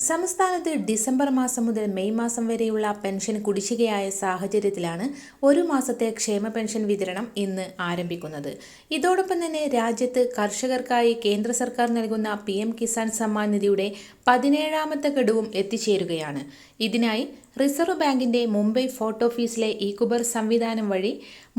സംസ്ഥാനത്ത് ഡിസംബർ മാസം മുതൽ മെയ് മാസം വരെയുള്ള പെൻഷൻ കുടിശ്ശികയായ സാഹചര്യത്തിലാണ് ഒരു മാസത്തെ ക്ഷേമ പെൻഷൻ വിതരണം ഇന്ന് ആരംഭിക്കുന്നത്. ഇതോടൊപ്പം തന്നെ രാജ്യത്ത് കർഷകർക്കായി കേന്ദ്ര സർക്കാർ നൽകുന്ന പി കിസാൻ സമ്മാൻ നിധിയുടെ പതിനേഴാമത്തെ ഘടുവും എത്തിച്ചേരുകയാണ്. ഇതിനായി റിസർവ് ബാങ്കിന്റെ മുംബൈ ഫോർട്ട് ഓഫീസിലെ ഇകുബർ സംവിധാനം വഴി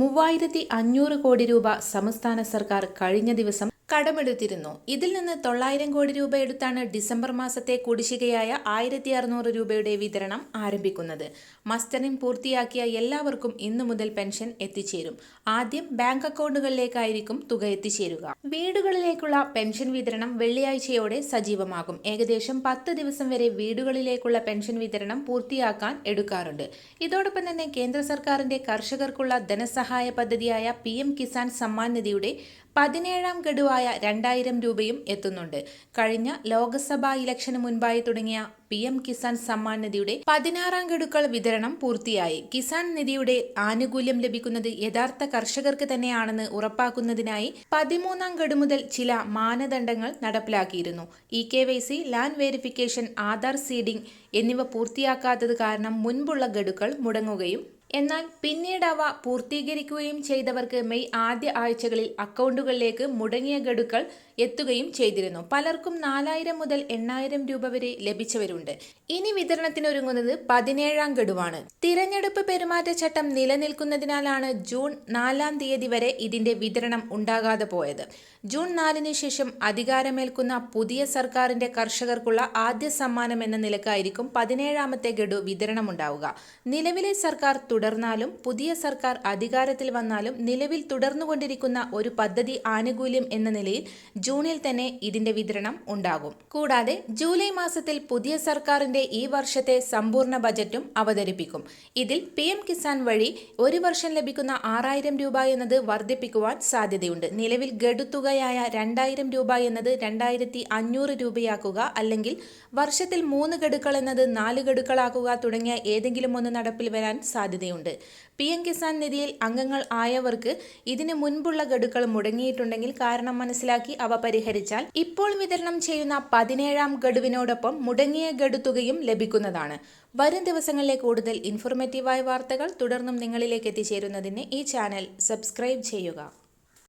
മൂവായിരത്തി അഞ്ഞൂറ് കോടി രൂപ സംസ്ഥാന സർക്കാർ കഴിഞ്ഞ ദിവസം കടമെടുത്തിരുന്നു. ഇതിൽ നിന്ന് തൊള്ളായിരം കോടി രൂപ എടുത്താണ് ഡിസംബർ മാസത്തെ കുടിശ്ശികയായ ആയിരത്തി അറുന്നൂറ് രൂപയുടെ വിതരണം ആരംഭിക്കുന്നത്. മസ്റ്ററിംഗ് പൂർത്തിയാക്കിയ എല്ലാവർക്കും ഇന്നു മുതൽ പെൻഷൻ എത്തിച്ചേരും. ആദ്യം ബാങ്ക് അക്കൗണ്ടുകളിലേക്കായിരിക്കും തുക എത്തിച്ചേരുക. വീടുകളിലേക്കുള്ള പെൻഷൻ വിതരണം വെള്ളിയാഴ്ചയോടെ സജീവമാകും. ഏകദേശം പത്ത് ദിവസം വരെ വീടുകളിലേക്കുള്ള പെൻഷൻ വിതരണം പൂർത്തിയാക്കാൻ എടുക്കാറുണ്ട്. ഇതോടൊപ്പം തന്നെ കേന്ദ്ര സർക്കാരിന്റെ കർഷകർക്കുള്ള ധനസഹായ പദ്ധതിയായ പി കിസാൻ സമ്മാൻ നിധിയുടെ പതിനേഴാം ഗഡുവായ രണ്ടായിരം രൂപയും എത്തുന്നുണ്ട്. കഴിഞ്ഞ ലോക്സഭാ ഇലക്ഷന് മുൻപായി തുടങ്ങിയ പി എം കിസാൻ സമ്മാൻ നിധിയുടെ പതിനാറാം ഗഡുക്കൾ വിതരണം പൂർത്തിയായി. കിസാൻ നിധിയുടെ ആനുകൂല്യം ലഭിക്കുന്നത് യഥാർത്ഥ കർഷകർക്ക് തന്നെയാണെന്ന് ഉറപ്പാക്കുന്നതിനായി പതിമൂന്നാം ഗഡു മുതൽ ചില മാനദണ്ഡങ്ങൾ നടപ്പിലാക്കിയിരുന്നു. E K Y C land verification Aadhaar seeding എന്നിവ പൂർത്തിയാക്കാത്തത് കാരണം മുൻപുള്ള ഗഡുക്കൾ മുടങ്ങുകയും എന്നാൽ പിന്നീട് അവ പൂർത്തീകരിക്കുകയും ചെയ്തവർക്ക് മെയ് ആദ്യ ആഴ്ചകളിൽ അക്കൗണ്ടുകളിലേക്ക് മുടങ്ങിയ ഗഡുക്കൾ എത്തുകയും ചെയ്തിരുന്നു. പലർക്കും നാലായിരം മുതൽ എണ്ണായിരം രൂപ വരെ ലഭിച്ചവരുണ്ട്. ഇനി വിതരണത്തിനൊരുങ്ങുന്നത് പതിനേഴാം ഗഡുവാണ്. തിരഞ്ഞെടുപ്പ് പെരുമാറ്റച്ചട്ടം നിലനിൽക്കുന്നതിനാലാണ് ജൂൺ നാലാം തീയതി വരെ ഇതിന്റെ വിതരണം ഉണ്ടാകാതെ പോയത്. ജൂൺ നാലിന് ശേഷം അധികാരമേൽക്കുന്ന പുതിയ സർക്കാരിന്റെ കർഷകർക്കുള്ള ആദ്യ സമ്മാനം എന്ന നിലക്കായിരിക്കും പതിനേഴാമത്തെ ഗഡു വിതരണം ഉണ്ടാവുക നിലവിലെ സർക്കാർ തുടർന്നാലും പുതിയ സർക്കാർ അധികാരത്തിൽ വന്നാലും നിലവിൽ തുടർന്നുകൊണ്ടിരിക്കുന്ന ഒരു പദ്ധതി ആനുകൂല്യം എന്ന നിലയിൽ ജൂണിൽ തന്നെ ഇതിന്റെ വിതരണം ഉണ്ടാകും. കൂടാതെ ജൂലൈ മാസത്തിൽ പുതിയ സർക്കാരിന്റെ ഈ വർഷത്തെ സമ്പൂർണ ബജറ്റും അവതരിപ്പിക്കും. ഇതിൽ പി കിസാൻ വഴി ഒരു വർഷം ലഭിക്കുന്ന ആറായിരം രൂപ എന്നത് വർദ്ധിപ്പിക്കുവാൻ സാധ്യതയുണ്ട്. നിലവിൽ ഗഡുത്തുകയായ രണ്ടായിരം രൂപ എന്നത് രണ്ടായിരത്തി അഞ്ഞൂറ് രൂപയാക്കുക അല്ലെങ്കിൽ വർഷത്തിൽ മൂന്ന് ഗഡുക്കൾ എന്നത് നാല് ഗഡുക്കളാക്കുക തുടങ്ങിയ ഏതെങ്കിലും ഒന്ന് നടപ്പിൽ വരാൻ സാധ്യതയുണ്ട്. പി എം കിസാൻ നിധിയിൽ അംഗങ്ങൾ ആയവർക്ക് ഇതിന് മുൻപുള്ള ഗഡുക്കൾ മുടങ്ങിയിട്ടുണ്ടെങ്കിൽ കാരണം മനസ്സിലാക്കി അവ പരിഹരിച്ചാൽ ഇപ്പോൾ വിതരണം ചെയ്യുന്ന പതിനേഴാം ഗഡുവിനോടൊപ്പം മുടങ്ങിയ ഗഡു തുകയും ലഭിക്കുന്നതാണ്. വരും ദിവസങ്ങളിലെ കൂടുതൽ ഇൻഫോർമേറ്റീവായ വാർത്തകൾ തുടർന്നും നിങ്ങളിലേക്ക് എത്തിച്ചേരുന്നതിന് ഈ ചാനൽ സബ്സ്ക്രൈബ് ചെയ്യുക.